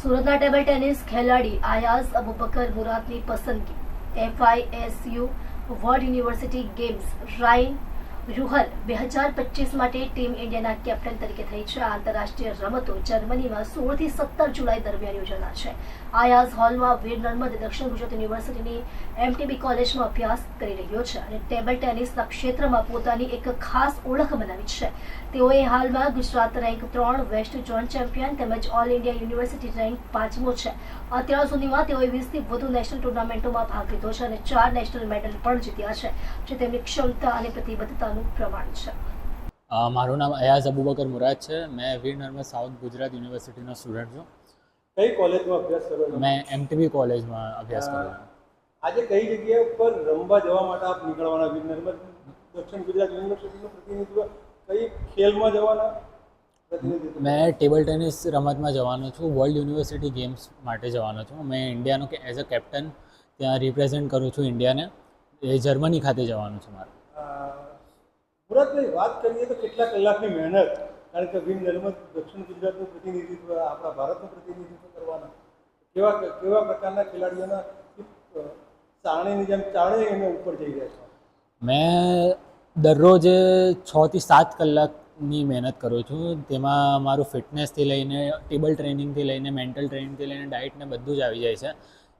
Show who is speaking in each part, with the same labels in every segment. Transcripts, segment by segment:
Speaker 1: સુરતના table tennis ખેલાડી આયાઝ અબુબકર મુરાદની પસંદગી. FISU world university games Rhine Ruhr બે હજાર પચીસ માટે ટીમ ઇન્ડિયાના કેપ્ટન તરીકે થઈ છે. આ આંતરરાષ્ટ્રીય રમતો જર્મનીમાં સોળથી સત્તર જુલાઈ દરમિયાન યોજાનાર છે. આયાઝ હોલમાં વીર નર્મદ દક્ષિણ ગુજરાત યુનિવર્સિટીની એમટીબી કોલેજમાં અભ્યાસ કરી રહ્યો છે અને ટેબલ ટેનિસના ક્ષેત્રમાં પોતાની એક ખાસ ઓળખ બનાવી છે. તેઓએ હાલમાં ગુજરાત રેન્ક ત્રણ, વેસ્ટ ઝોન ચેમ્પિયન તેમજ ઓલ ઇન્ડિયા યુનિવર્સિટી રેન્ક પાંચમો છે. અત્યાર સુધીમાં તેઓએ વીસથી વધુ નેશનલ ટુર્નામેન્ટોમાં ભાગ લીધો છે અને ચાર નેશનલ મેડલ પણ જીત્યા છે, જે તેમની ક્ષમતા અને પ્રતિબદ્ધતાનું પ્રમાણ છે.
Speaker 2: મારું નામ અયાઝ અબુબકર મુરાદ છે. મેં વીર નર્મદ સાઉથ ગુજરાત યુનિવર્સિટીનો સ્ટુડન્ટ છું.
Speaker 3: કઈ કોલેજમાં અભ્યાસ કરો
Speaker 2: મેં એમટીબી કોલેજમાં અભ્યાસ કર્યો.
Speaker 3: આજે કઈ જગ્યા ઉપર રમવા જવા માટે આપ નીકળવાના? વીર નર્મદ દક્ષિણ ગુજરાત યુનિવર્સિટીનું પ્રતિનિધિત્વ કઈ ખેલમાં જવાના
Speaker 2: મેં ટેબલ ટેનિસ રમતમાં જવાનો છું. વર્લ્ડ યુનિવર્સિટી ગેમ્સ માટે જવાનો છું. મેં ઇન્ડિયાનો કે એઝ અ કેપ્ટન ત્યાં રિપ્રેઝેન્ટ કરું છું ઇન્ડિયાને. એ જર્મની ખાતે જવાનું છે મારે.
Speaker 3: મુરાદભાઈ વાત કરીએ તો કેટલા કલાકની મહેનત, કારણ કે ભીમ નર્મદ દક્ષિણ ગુજરાતનું પ્રતિનિધિત્વ, આપણા ભારતનું પ્રતિનિધિત્વ કરવાના. કેવા કેવા પ્રકારના ખેલાડીઓના ચાણીની જેમ ચાણે એને ઉપર જઈ રહ્યા છે?
Speaker 2: મેં દરરોજ છથી સાત કલાકની મહેનત કરું છું. તેમાં મારું ફિટનેસથી લઈને, ટેબલ ટ્રેનિંગથી લઈને, મેન્ટલ ટ્રેનિંગથી લઈને ડાયટને બધું જ આવી જાય છે.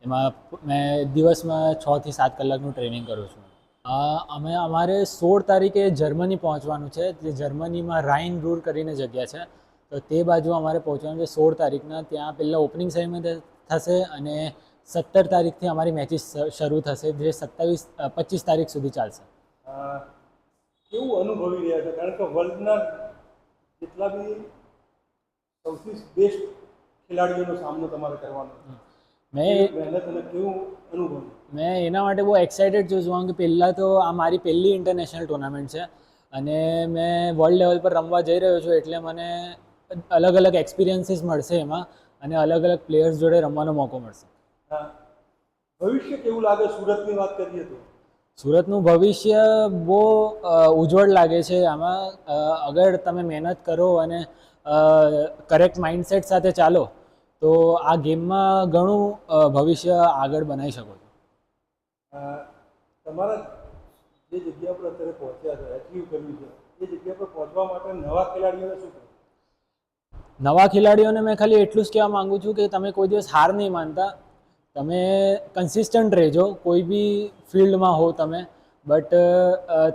Speaker 2: એમાં મેં દિવસમાં છથી સાત કલાકનું ટ્રેનિંગ કરું છું. અમે અમારે સોળ તારીખે જર્મની પહોંચવાનું છે. જે જર્મનીમાં રાઇન રૂર કરીને જગ્યા છે. તો તે બાજુ અમારે પહોંચવાનું છે. સોળ તારીખના ત્યાં પહેલાં ઓપનિંગ સેરેમની થશે અને સત્તર તારીખથી અમારી મેચિસ શરૂ થશે. જે સત્તાવીસ પચીસ તારીખ સુધી ચાલશે.
Speaker 3: કેવું અનુભવી રહ્યા છે? કારણ કે વર્લ્ડના જેટલા બી સૌથી બેસ્ટ ખેલાડીઓનો સામનો તમારે કરવાનો.
Speaker 2: મેં મેં એના માટે બહુ એક્સાઇટેડ છું છું કે પહેલાં તો આ મારી પહેલી ઇન્ટરનેશનલ ટુર્નામેન્ટ છે. અને મેં વર્લ્ડ લેવલ પર રમવા જઈ રહ્યો છું એટલે મને અલગ અલગ એક્સપિરિયન્સીસ મળશે એમાં અને અલગ અલગ પ્લેયર્સ જોડે રમવાનો મોકો મળશે.
Speaker 3: ભવિષ્ય કેવું લાગે સુરતની વાત કરીએ તો?
Speaker 2: સુરતનું ભવિષ્ય બહુ ઉજ્જવળ લાગે છે. આમાં અગર તમે મહેનત કરો અને કરેક્ટ માઇન્ડસેટ સાથે ચાલો તો આ ગેમમાં ઘણું ભવિષ્ય આગળ બનાવી શકો છો.
Speaker 3: તમારા જે જગ્યા પર અત્યારે પહોંચ્યા છે અચીવ કર્યું છે એ જગ્યા પર પહોંચવા માટે નવા ખેલાડીઓને શું
Speaker 2: નવા ખેલાડીઓને મેં ખાલી એટલું જ કહેવા માંગુ છું કે તમે કોઈ દિવસ હાર નહીં માનતા. તમે કન્સિસ્ટન્ટ રહેજો કોઈ બી ફિલ્ડમાં હો તમે. બટ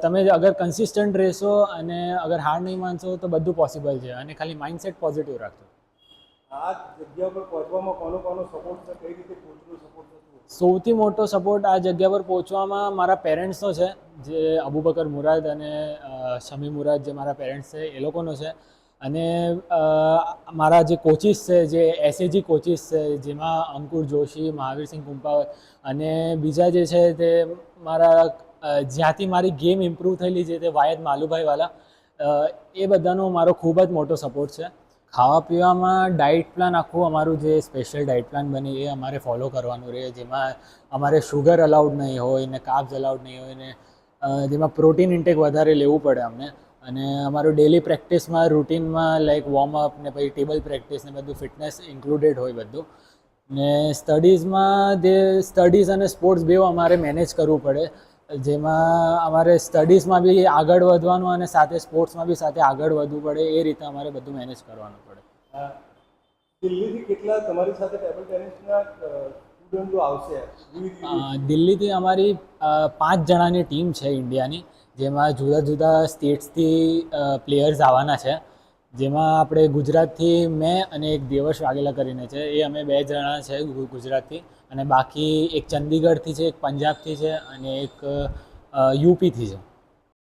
Speaker 2: તમે અગર કન્સિસ્ટન્ટ રહેશો અને અગર હાર નહીં માનશો તો બધું પોસિબલ છે. અને ખાલી માઇન્ડસેટ પોઝિટિવ રાખજો.
Speaker 3: આ
Speaker 2: સૌથી મોટો સપોર્ટ આ જગ્યા પર પહોંચવામાં મારા પેરેન્ટ્સનો છે, જે અબુબકર મુરાદ અને શમી મુરાદ જે મારા પેરેન્ટ્સ છે, એ લોકોનો છે. અને મારા જે કોચિસ છે, જે એસએજી કોચિસ છે, જેમાં અંકુર જોશી, મહાવીરસિંહ કુંપાવત અને બીજા જે છે તે મારા જ્યાંથી મારી ગેમ ઇમ્પ્રૂવ થયેલી છે તે વાયદ માલુભાઈવાલા એ બધાનો મારો ખૂબ જ મોટો સપોર્ટ છે. ખાવા પીવામાં ડાયટ પ્લાન આખું અમારું જે સ્પેશિયલ ડાયટ પ્લાન બને એ અમારે ફોલો કરવાનું રહે. જેમાં અમારે શુગર અલાઉડ નહીં હોય ને કાર્બ્સ અલાઉડ નહીં હોય ને જેમાં પ્રોટીન ઇન્ટેક વધારે લેવું પડે અમને. અને અમારું ડેલી પ્રેક્ટિસમાં રૂટીનમાં લાઈક વોર્મઅપ ને પછી ટેબલ પ્રેક્ટિસ ને બધું ફિટનેસ ઇન્ક્લુડેડ હોય બધું. ને સ્ટડીઝમાં જે સ્ટડીઝ અને સ્પોર્ટ્સ બેવ અમારે મેનેજ કરવું પડે. જેમાં અમારે સ્ટડીઝમાં બી આગળ વધવાનું અને સાથે સ્પોર્ટ્સમાં બી સાથે આગળ વધવું પડે એ રીતે અમારે બધું મેનેજ કરવાનું પડે.
Speaker 3: દિલ્હીથી કેટલા તમારી સાથે ટેબલ ટેનિસના સ્ટુડન્ટો આવશે?
Speaker 2: દિલ્હીથી અમારી પાંચ જણાની ટીમ છે ઇન્ડિયાની જેમાં જુદા જુદા સ્ટેટ્સથી પ્લેયર્સ આવવાના છે. જેમાં આપણે ગુજરાતથી મેં અને એક દેવશ વાઘેલા કરીને છે, એ અમે બે જણા છે ગુજરાતથી. અને બાકી એક ચંદીગઢથી છે, એક પંજાબથી છે અને એક યુપીથી છે.